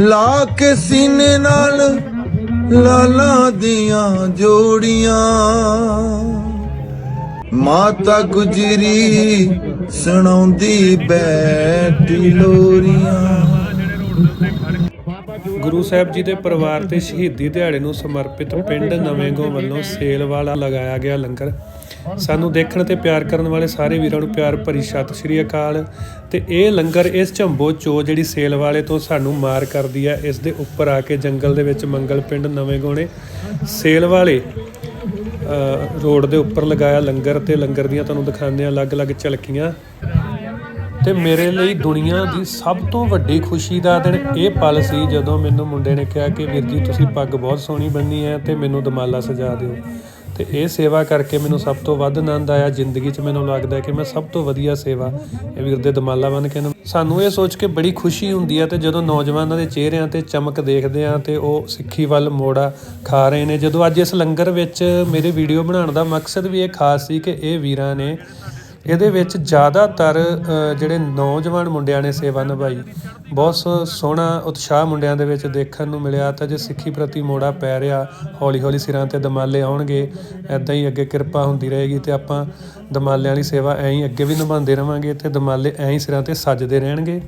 ਲਾ ਕੇ ਸੀਨੇ ਨਾਲ ਲਾਲਾਂ ਦੀਆਂ ਜੋੜੀਆਂ। ਮਾਤਾ ਗੁਜਰੀ ਸੁਣਾਉਂਦੀ ਬੈਠੀ ਲੋਰੀਆਂ। ਗੁਰੂ ਸਾਹਿਬ ਜੀ ਦੇ ਪਰਿਵਾਰ ਤੇ ਸ਼ਹੀਦੀ ਦਿਹਾੜੇ ਨੂੰ ਸਮਰਪਿਤ ਪਿੰਡ ਨਵੇਂਗੋ ਵੱਲੋਂ ਸੇਲ ਵਾਲਾ ਲਗਾਇਆ ਗਿਆ ਲੰਗਰ। ਸਾਨੂੰ ਦੇਖਣ ਤੇ ਪਿਆਰ ਕਰਨ ਵਾਲੇ ਸਾਰੇ ਵੀਰਾਂ ਨੂੰ ਪਿਆਰ ਭਰੀ ਸਤਿ ਸ਼੍ਰੀ ਅਕਾਲ। ਤੇ ਇਹ ਲੰਗਰ, ਇਸ ਝੰਬੋ ਚੋ ਜਿਹੜੀ ਸੇਲ ਵਾਲੇ ਤੋਂ ਸਾਨੂੰ ਮਾਰ ਕਰਦੀ ਹੈ ਇਸ ਦੇ ਉੱਪਰ ਆ ਕੇ ਜੰਗਲ ਦੇ ਵਿੱਚ ਮੰਗਲ ਪਿੰਡ ਨਵੇਂ ਨੇ ਸੇਲ ਵਾਲੇ ਰੋਡ ਦੇ ਉੱਪਰ ਲਗਾਇਆ ਲੰਗਰ ਤੇ ਲੰਗਰ ਦੀਆਂ ਤੁਹਾਨੂੰ ਦਿਖਾਉਂਦੇ ਆ ਅਲੱਗ-ਅਲੱਗ ਝਲਕੀਆਂ। ਤੇ ਮੇਰੇ ਲਈ ਦੁਨੀਆ ਦੀ ਸਭ ਤੋਂ ਵੱਡੀ ਖੁਸ਼ੀ ਦਾ ਦਿਨ ਇਹ ਪਲ ਸੀ ਜਦੋਂ ਮੈਨੂੰ ਮੁੰਡੇ ਨੇ ਕਿਹਾ ਕਿ ਵੀਰ ਜੀ, ਤੁਸੀਂ ਪੱਗ ਬਹੁਤ ਸੋਹਣੀ ਬੰਨੀ ਹੈ ਤੇ ਮੈਨੂੰ ਦਮਾਲਾ ਸਜਾ ਦਿਓ। ਤੇ ਇਹ ਸੇਵਾ ਕਰਕੇ ਮੈਨੂੰ ਸਭ ਤੋਂ ਵੱਧ ਆਨੰਦ ਆਇਆ। ਜ਼ਿੰਦਗੀ 'ਚ ਮੈਨੂੰ ਲੱਗਦਾ ਕਿ ਮੈਂ ਸਭ ਤੋਂ ਵਧੀਆ ਸੇਵਾ ਇਹ ਵੀਰ ਦੇ ਦਮਾਲਾ ਬਣ ਕੇ ਸਾਨੂੰ ਇਹ ਸੋਚ ਕੇ ਬੜੀ ਖੁਸ਼ੀ ਹੁੰਦੀ ਹੈ ਤੇ ਜਦੋਂ ਨੌਜਵਾਨਾਂ ਦੇ ਚਿਹਰਿਆਂ ਤੇ ਚਮਕ ਦੇਖਦੇ ਆ ਤੇ ਉਹ ਸਿੱਖੀ ਵੱਲ ਮੋੜਾ ਖਾ ਰਹੇ ਨੇ। ਜਦੋਂ ਅੱਜ ਇਸ ਲੰਗਰ ਵਿੱਚ ਮੇਰੇ ਵੀਡੀਓ ਬਣਾਉਣ ਦਾ ਮਕਸਦ ਵੀ ਇਹ ਖਾਸ ਸੀ ਕਿ ਇਹ ਵੀਰਾਂ ਨੇ ਇਹਦੇ ਵਿੱਚ ਜ਼ਿਆਦਾਤਰ ਜਿਹੜੇ ਨੌਜਵਾਨ ਮੁੰਡਿਆਂ ਨੇ ਸੇਵਾ ਨਿਭਾਈ, ਬਹੁਤ ਸੋ- ਸੋਹਣਾ, ਉਤਸ਼ਾਹ ਮੁੰਡਿਆਂ ਦੇ ਵਿੱਚ ਦੇਖਣ ਨੂੰ ਮਿਲਿਆ ਤਾਂ ਜੇ ਸਿੱਖੀ ਪ੍ਰਤੀ ਮੋੜਾ ਪੈ ਰਿਹਾ ਹੌਲੀ ਹੌਲੀ ਸਿਰਾਂ ਤੇ ਦਮਾਲੇ ਆਉਣਗੇ ਐਦਾਂ ਹੀ ਅੱਗੇ ਕਿਰਪਾ ਹੁੰਦੀ ਰਹੇਗੀ ਤੇ ਆਪਾਂ ਦਮਾਲਿਆਂ ਵਾਲੀ ਸੇਵਾ ਐਂ ਹੀ ਅੱਗੇ ਵੀ ਨਿਭਾਉਂਦੇ ਰਵਾਂਗੇ ਤੇ ਦਮਾਲੇ ਐਂ ਹੀ ਸਿਰਾਂ ਤੇ ਸੱਜਦੇ ਰਹਿਣਗੇ।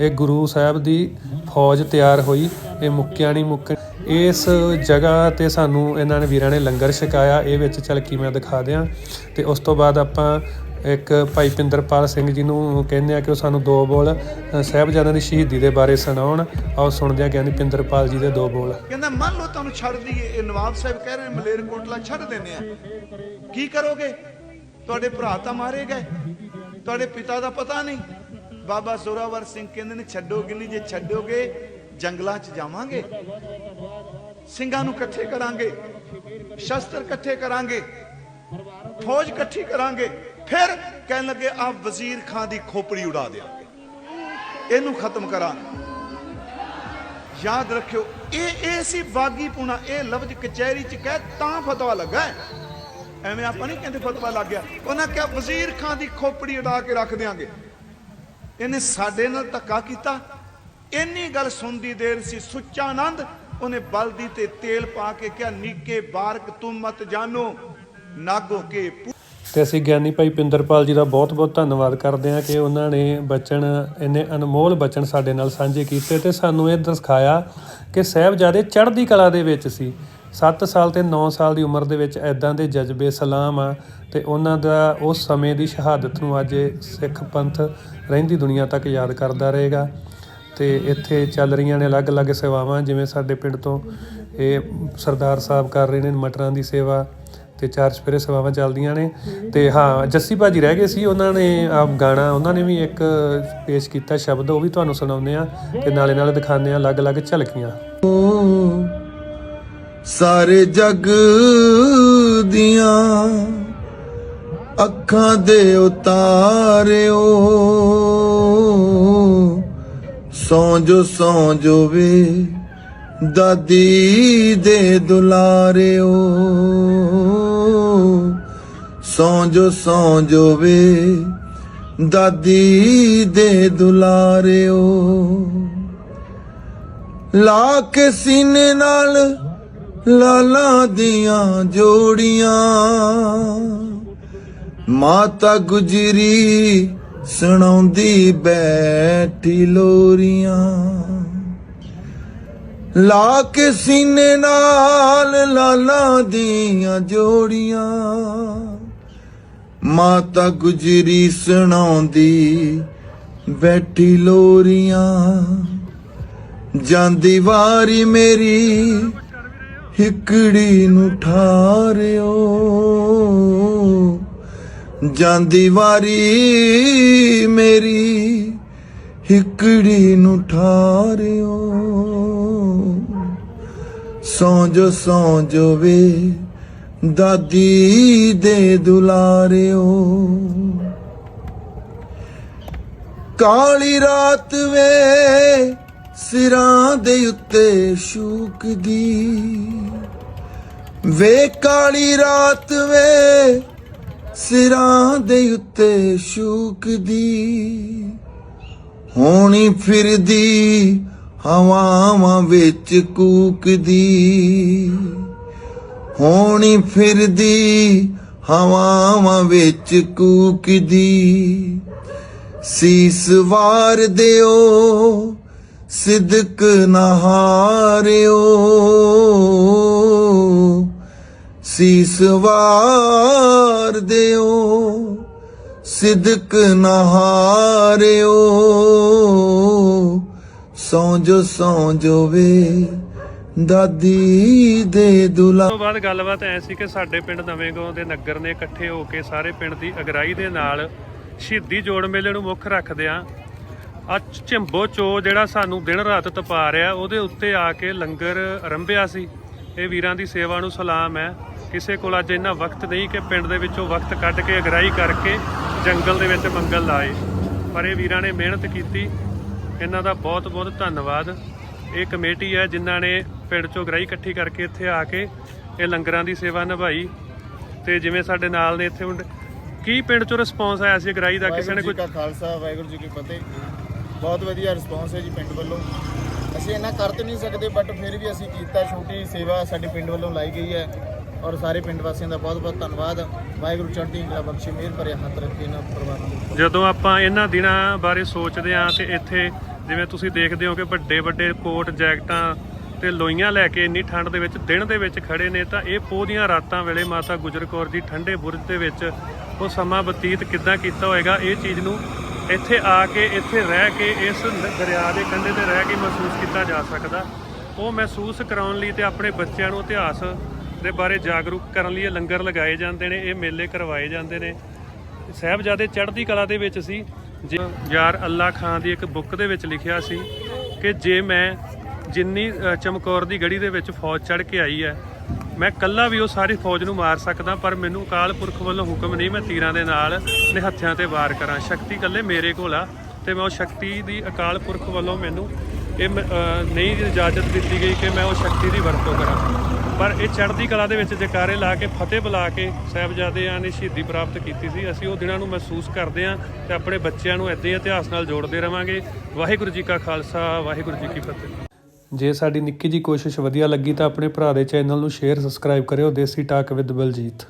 ਇਹ ਗੁਰੂ ਸਾਹਿਬ ਦੀ ਫੌਜ ਤਿਆਰ ਹੋਈ, ਇਹ ਮੁੱਕਿਆ ਨਹੀਂ ਮੁੱਕ, ਇਸ ਜਗ੍ਹਾ ਤੇ ਸਾਨੂੰ ਇਹਨਾਂ ਨੇ ਵੀਰਾਂ ਨੇ ਲੰਗਰ ਛਕਾਇਆ, ਇਹ ਵਿੱਚ ਝਲਕੀ ਮੈਂ ਦਿਖਾ ਦਿਆਂ, ਤੇ ਉਸ ਤੋਂ ਬਾਅਦ ਆਪਾਂ ਇੱਕ ਭਾਈ ਪਿੰਦਰਪਾਲ ਸਿੰਘ ਜੀ ਨੂੰ ਕਹਿੰਦੇ ਆ ਕਿ ਉਹ ਸਾਨੂੰ ਦੋ ਬੋਲ ਅ, ਸਾਹਿਬਜ਼ਾਦਿਆਂ ਦੀ ਸ਼ਹੀਦੀ ਦੇ ਬਾਰੇ ਸੁਣਾਉਣ। ਆਓ ਸੁਣਦੇ ਆ ਗਿਆਨੀ ਪਿੰਦਰਪਾਲ ਜੀ ਦੇ ਦੋ ਬੋਲ। ਕਹਿੰਦਾ ਮੰਨ ਲਓ ਤੁਹਾਨੂੰ ਛੱਡ ਦਈਏ। ਇਹ ਨਵਾਬ ਸਾਹਿਬ ਕਹਿ ਰਹੇ ਨੇ ਛੱਡ ਦਿੰਦੇ ਆ। ਕੀ ਕਰੋਗੇ? ਤੁਹਾਡੇ ਭਰਾ ਤਾਂ ਮਾਰੇ ਗਏ। ਤੁਹਾਡੇ ਪਿਤਾ ਦਾ ਪਤਾ ਨਹੀਂ। ਬਾਬਾ ਜ਼ੋਰਾਵਰ ਸਿੰਘ ਕਹਿੰਦੇ ਨੇ ਛੱਡੋਗੇ ਨਹੀਂ ਜੇ ਛੱਡੋਗੇ ਜੰਗਲਾਂ 'ਚ ਜਾਵਾਂਗੇ। ਸਿੰਘਾਂ ਨੂੰ ਇਕੱਠੇ ਕਰਾਂਗੇ। ਸ਼ਸਤਰ ਇਕੱਠੇ ਕਰਾਂਗੇ। ਫੌਜ ਇਕੱਠੀ ਕਰਾਂਗੇ। ਫਿਰ ਕਹਿਣ ਲੱਗੇ ਆ ਵਜ਼ੀਰ ਖਾਂ ਦੀ ਖੋਪੜੀ ਉਡਾ ਦਿਆਂਗੇ। ਇਹਨੂੰ ਖਤਮ ਕਰਾਂਗੇ। ਯਾਦ ਰੱਖਿਓ, ਇਹ ਇਹ ਸੀ ਬਾਗੀ ਪੁਣਾ ਇਹ ਲਫ਼ਜ਼ ਕਚਹਿਰੀ ਚ ਕਹਿ ਤਾਂ ਫਤਵਾ ਲੱਗਾ ਐਵੇਂ ਆਪਾਂ ਨਹੀਂ ਕਹਿੰਦੇ ਫਤਵਾ ਲੱਗ ਗਿਆ। ਉਹਨਾਂ ਕਿਹਾ, ਵਜ਼ੀਰ ਖਾਂ ਦੀ ਖੋਪੜੀ ਉਡਾ ਕੇ ਰੱਖ ਦਿਆਂਗੇ। ਇਹਨੇ ਸਾਡੇ ਨਾਲ ਧੱਕਾ ਕੀਤਾ। ਇੰਨੀ ਗੱਲ ਸੁਣਦੀ ਦੇਰ ਸੀ, ਸੁੱਚਾ ਆਨੰਦ। ਉਹਨੇ ਬਲਦੀ ਤੇ ਤੇਲ ਪਾ ਕੇ ਕਿਹਾ, ਨੀਕੇ ਬਾਰਕ ਤੁਮ ਮਤ ਜਾਨੋ ਨਾਗੋ ਕੇ ਅਤੇ ਅਸੀਂ ਗਿਆਨੀ ਭਾਈ ਪਿੰਦਰਪਾਲ ਜੀ ਦਾ ਬਹੁਤ-ਬਹੁਤ ਧੰਨਵਾਦ ਕਰਦੇ ਹਾਂ ਕਿ ਉਹਨਾਂ ਨੇ ਬਚਨ, ਇੰਨੇ ਅਨਮੋਲ ਬਚਨ ਸਾਡੇ ਨਾਲ ਸਾਂਝੇ ਕੀਤੇ ਤੇ ਸਾਨੂੰ ਇਹ ਦਿਖਾਇਆ ਕਿ ਸਾਹਿਬਜ਼ਾਦੇ ਚੜ੍ਹਦੀ ਕਲਾ ਦੇ ਵਿੱਚ ਸੀ। 7 ਸਾਲ ਤੇ 9 ਸਾਲ ਦੀ ਉਮਰ ਦੇ ਵਿੱਚ ਐਦਾਂ ਦੇ ਜਜ਼ਬੇ ਸਲਾਮ ਆ ਤੇ ਉਹਨਾਂ ਦਾ ਉਸ ਸਮੇਂ ਦੀ ਸ਼ਹਾਦਤ ਨੂੰ ਅੱਜ ਸਿੱਖ ਪੰਥ ਰਹਿੰਦੀ ਦੁਨੀਆ ਤੱਕ ਯਾਦ ਕਰਦਾ ਰਹੇਗਾ। ਤੇ ਇੱਥੇ ਚੱਲ ਰਹੀਆਂ ਨੇ ਅਲੱਗ-ਅਲੱਗ ਸੇਵਾਵਾਂ, ਜਿਵੇਂ ਸਾਡੇ ਪਿੰਡ ਤੋਂ ਇਹ ਸਰਦਾਰ ਸਾਹਿਬ ਕਰ ਰਹੇ ਨੇ ਮਟਰਾਂ ਦੀ ਸੇਵਾ ਤੇ ਚਾਰ ਸਵੇਰੇ ਸੇਵਾਵਾਂ ਚੱਲਦੀਆਂ ਨੇ। ਤੇ ਹਾਂ, ਜੱਸੀ ਭਾਜੀ ਰਹਿ ਗਏ ਸੀ, ਉਹਨਾਂ ਨੇ ਆ ਗਾਣਾ, ਉਹਨਾਂ ਨੇ ਵੀ ਇੱਕ ਪੇਸ਼ ਕੀਤਾ ਸ਼ਬਦ, ਉਹ ਵੀ ਤੁਹਾਨੂੰ ਸੁਣਾਉਂਦੇ ਆ ਤੇ ਨਾਲੇ ਨਾਲੇ ਦਿਖਾਉਂਦੇ ਆ ਅਲੱਗ-ਅਲੱਗ ਝਲਕੀਆਂ। ਸਾਰੇ ਜਗ ਦੀਆਂ ਅੱਖਾਂ ਦੇ ਉਤਾਰਿਓ, ਸੌਂ ਜੋ ਸੌਂ ਜੋ ਵੇ ਦਾਦੀ ਦੇ ਦੁਲਾਰਿਓ ਸੌਂ ਜੋ ਸੌਂ ਜੋ ਵੇ, ਦਾਦੀ ਦੇ ਦੁਲਾਰਿਓ। ਲਾ ਕੇ ਸੀਨੇ ਨਾਲ ਲਾਲਾਂ ਦੀਆਂ ਜੋੜੀਆਂ, ਮਾਤਾ ਗੁਜਰੀ ਸੁਣਾਉਂਦੀ ਬੈਠੀ ਲੋਰੀਆਂ। ਲਾ ਕੇ ਸੀਨੇ ਨਾਲ ਲਾਲਾਂ ਦੀਆਂ ਜੋੜੀਆਂ। ਮਾਤਾ ਗੁਜਰੀ ਸੁਣਾਉਂਦੀ, ਬੈਠੀ ਲੋਰੀਆਂ। ਜਾਂਦੀ ਵਾਰੀ ਮੇਰੀ ਹਿਕੜੀ ਨੂੰ ਠਾਰਿਓ। ਜਾਂਦੀ ਵਾਰੀ ਮੇਰੀ ਹਿਕੜੀ ਨੂੰ ਠਾਰਿਓ। ਸੌਂ ਜੋ ਸੌਂ ਵੇ, ਦਾਦੀ ਦੇ ਦੁਲਾਰਿਓ। ਕਾਲੀ ਰਾਤ ਵੇ ਸਿਰਾਂ ਦੇ ਉੱਤੇ ਸ਼ੂਕਦੀ, ਵੇ ਕਾਲੀ ਰਾਤ ਵੇ ਸਿਰਾਂ ਦੇ ਉੱਤੇ ਸ਼ੂਕਦੀ। ਹੋਣੀ ਫਿਰਦੀ ਹਵਾਵਾਂ ਵਿੱਚ ਕੂਕਦੀ, ਹੋਣੀ ਫਿਰਦੀ, ਹਵਾਵਾਂ ਵਿੱਚ ਕੂਕਦੀ। ਸੀਸ ਵਾਰ ਦਿਓ, ਸਿਦਕ ਨਹਾਰਿਓ ਸੀਸ ਵਾਰ ਦਿਓ, ਸਿਦਕ ਨਹਾਰਿਓ ਸੌਂ ਜੋ ਸੌਂ ਜੋ ਵੇ ਦਾਦੀ ਦੇ ਦੁਲਾ ਤੋਂ ਬਾਅਦ ਗੱਲਬਾਤ ਐ ਸੀ ਕਿ ਸਾਡੇ ਪਿੰਡ ਨਵੇਂਗਾਉਂ ਦੇ ਨਗਰ ਨੇ ਇਕੱਠੇ ਹੋ ਕੇ ਸਾਰੇ ਪਿੰਡ ਦੀ ਅਗਰਾਈ ਦੇ ਨਾਲ ਸ਼ਹੀਦੀ ਜੋੜ ਮੇਲੇ ਨੂੰ ਮੁੱਖ ਰੱਖਦਿਆਂ ਆ। ਝੰਬੋ ਚੋ ਜਿਹੜਾ ਸਾਨੂੰ ਦਿਨ ਰਾਤ ਤਪਾ ਰਿਹਾ, ਉਹਦੇ ਉੱਤੇ ਆ ਕੇ ਲੰਗਰ ਅਰੰਭਿਆ ਸੀ। ਇਹ ਵੀਰਾਂ ਦੀ ਸੇਵਾ ਨੂੰ ਸਲਾਮ ਹੈ ਕਿਸੇ ਕੋਲ ਅੱਜ ਇੰਨਾ ਵਕਤ ਨਹੀਂ ਕਿ ਪਿੰਡ ਦੇ ਵਿੱਚੋਂ ਵਕਤ ਕੱਢ ਕੇ ਅਗਰਾਈ ਕਰਕੇ ਜੰਗਲ ਦੇ ਵਿੱਚ ਮੰਗਲ ਲਾਏ। ਪਰ ਇਹ ਵੀਰਾਂ ਨੇ ਮਿਹਨਤ ਕੀਤੀ। ਇਹਨਾਂ ਦਾ ਬਹੁਤ ਬਹੁਤ ਧੰਨਵਾਦ। ਇਹ ਕਮੇਟੀ ਹੈ ਜਿਨ੍ਹਾਂ ਨੇ ਪਿੰਡ ਚੋਂ ਗਰਾਈ ਇਕੱਠੀ ਕਰਕੇ ਇੱਥੇ ਆ ਕੇ ਇਹ ਲੰਗਰਾਂ ਦੀ ਸੇਵਾ ਨਿਭਾਈ। ਤੇ ਜਿਵੇਂ ਸਾਡੇ ਨਾਲ ਨੇ ਇੱਥੇ ਹੁਣ ਕੀ ਪਿੰਡ ਚੋਂ ਰਿਸਪੌਂਸ ਆਇਆ ਸੀ ਗਰਾਈ ਦਾ? ਕਿਸੇ ਨੇ ਕੋਈ ਖਾਲਸਾ ਵਾਹਿਗੁਰੂ ਜੀ ਕੀ ਫਤਿਹ। ਬਹੁਤ ਵਧੀਆ ਰਿਸਪੌਂਸ ਹੈ ਜੀ ਪਿੰਡ ਵੱਲੋਂ। ਅਸੀਂ ਇੰਨਾ ਕਰ ਤੇ ਨਹੀਂ ਸਕਦੇ ਬਟ ਫਿਰ ਵੀ ਅਸੀਂ ਕੀਤਾ। ਛੋਟੀ ਸੇਵਾ ਸਾਡੇ ਪਿੰਡ ਵੱਲੋਂ ਲਾਈ ਗਈ ਹੈ ਔਰ ਸਾਰੇ ਪਿੰਡ ਵਾਸੀਆਂ ਦਾ ਬਹੁਤ ਬਹੁਤ ਧੰਨਵਾਦ। ਵਾਹਿਗੁਰੂ ਚੜ੍ਹਦੀ ਕਲਾ ਬਖਸ਼ੇ ਮਿਹਰ ਭਰੇ ਹੱਥ ਰੱਖੇ ਇਹਨਾਂ ਪਰਿਵਾਰਾਂ ਦੇ। ਜਦੋਂ ਆਪਾਂ ਇਹਨਾਂ ਦਿਨਾਂ ਬਾਰੇ ਸੋਚਦੇ ਹਾਂ ਤੇ ਇੱਥੇ ਜਿਵੇਂ ਤੁਸੀਂ ਦੇਖਦੇ ਹੋ ਕਿ ਵੱਡੇ ਵੱਡੇ ਕੋਟ ਜੈਕਟਾਂ ਤੇ ਲੋਈਆਂ ਲੈ ਕੇ ਇੰਨੀ ਠੰਡ ਦੇ ਵਿੱਚ ਦਿਨ ਦੇ ਵਿੱਚ ਖੜੇ ਨੇ, ਤਾਂ ਇਹ ਪੋਹ ਦੀਆਂ ਰਾਤਾਂ ਵੇਲੇ ਮਾਤਾ ਗੁਜਰ ਕੌਰ ਜੀ ਠੰਡੇ ਬੁਰਜ ਦੇ ਵਿੱਚ ਉਹ ਸਮਾਂ ਬਤੀਤ ਕਿੱਦਾਂ ਕੀਤਾ ਹੋਏਗਾ, ਇਹ ਚੀਜ਼ ਨੂੰ ਇੱਥੇ ਆ ਕੇ, ਇੱਥੇ ਰਹਿ ਕੇ, ਇਸ ਦਰਿਆ ਦੇ ਕੰਢੇ ਤੇ ਰਹਿ ਕੇ ਮਹਿਸੂਸ ਕੀਤਾ ਜਾ ਸਕਦਾ। ਉਹ ਮਹਿਸੂਸ ਕਰਾਉਣ ਲਈ ਤੇ ਆਪਣੇ ਬੱਚਿਆਂ ਨੂੰ ਇਤਿਹਾਸ ਦੇ ਬਾਰੇ ਜਾਗਰੂਕ ਕਰਨ ਲਈ ਇਹ ਲੰਗਰ ਲਗਾਏ ਜਾਂਦੇ ਨੇ, ਇਹ ਮੇਲੇ ਕਰਵਾਏ ਜਾਂਦੇ ਨੇ। ਸਾਹਿਬਜ਼ਾਦੇ ਚੜ੍ਹਦੀ ਕਲਾ ਦੇ ਵਿੱਚ ਸੀ। ਜੇ, ਯਾਰ ਅੱਲਾ ਖਾਨ ਦੀ ਇੱਕ ਬੁੱਕ ਦੇ ਵਿੱਚ ਲਿਖਿਆ ਸੀ ਕਿ ਜੇ ਮੈਂ ਜਿੰਨੀ ਚਮਕੌਰ ਦੀ ਗੜੀ ਦੇ ਵਿੱਚ ਫੌਜ ਚੜ੍ਹ ਕੇ ਆਈ ਹੈ, ਮੈਂ ਕੱਲਾ ਵੀ ਉਹ ਸਾਰੀ ਫੌਜ ਨੂੰ ਮਾਰ ਸਕਦਾ, ਪਰ ਮੈਨੂੰ ਅਕਾਲ ਪੁਰਖ ਵੱਲੋਂ ਹੁਕਮ ਨਹੀਂ ਮੈਂ ਤੀਰਾਂ ਦੇ ਨਾਲ ਨਿਹੱਥਿਆਂ ਤੇ ਵਾਰ ਕਰਾਂ। ਸ਼ਕਤੀ ਕੱਲੇ ਮੇਰੇ ਕੋਲ ਆ ਤੇ ਮੈਂ ਉਹ ਸ਼ਕਤੀ ਦੀ ਅਕਾਲ ਪੁਰਖ ਵੱਲੋਂ ਮੈਨੂੰ ਇਹ ਮ- ਨਹੀਂ ਇਜਾਜ਼ਤ ਦਿੱਤੀ ਗਈ ਕਿ ਮੈਂ ਉਹ ਸ਼ਕਤੀ ਦੀ ਵਰਤੋਂ ਕਰਾਂ। ਪਰ ਇਹ ਚੜ੍ਹਦੀ ਕਲਾ ਦੇ ਵਿੱਚ ਜਕਾਰੇ ਲਾ ਕੇ, ਫਤਿਹ ਬੁਲਾ ਕੇ ਸਾਹਿਬਜ਼ਾਦਿਆਂ ਨੇ ਸ਼ਹੀਦੀ ਪ੍ਰਾਪਤ ਕੀਤੀ ਸੀ। ਅਸੀਂ ਉਹ ਦਿਨਾਂ ਨੂੰ ਮਹਿਸੂਸ ਕਰਦੇ ਹਾਂ ਤੇ ਆਪਣੇ ਬੱਚਿਆਂ ਨੂੰ ਇਦਾਂ ਹੀ ਇਤਿਹਾਸ ਨਾਲ ਜੋੜਦੇ ਰਵਾਂਗੇ। ਵਾਹਿਗੁਰੂ ਜੀ ਕਾ ਖਾਲਸਾ, ਵਾਹਿਗੁਰੂ ਜੀ ਕੀ ਫਤਿਹ। ਜੇ ਸਾਡੀ ਨਿੱਕੀ ਜੀ ਕੋਸ਼ਿਸ਼ ਵਧੀਆ ਲੱਗੀ ਤਾਂ ਆਪਣੇ ਭਰਾ ਦੇ ਚੈਨਲ ਨੂੰ ਸ਼ੇਅਰ, ਸਬਸਕ੍ਰਾਈਬ ਕਰਿਓ। Desi Talk with Baljeet.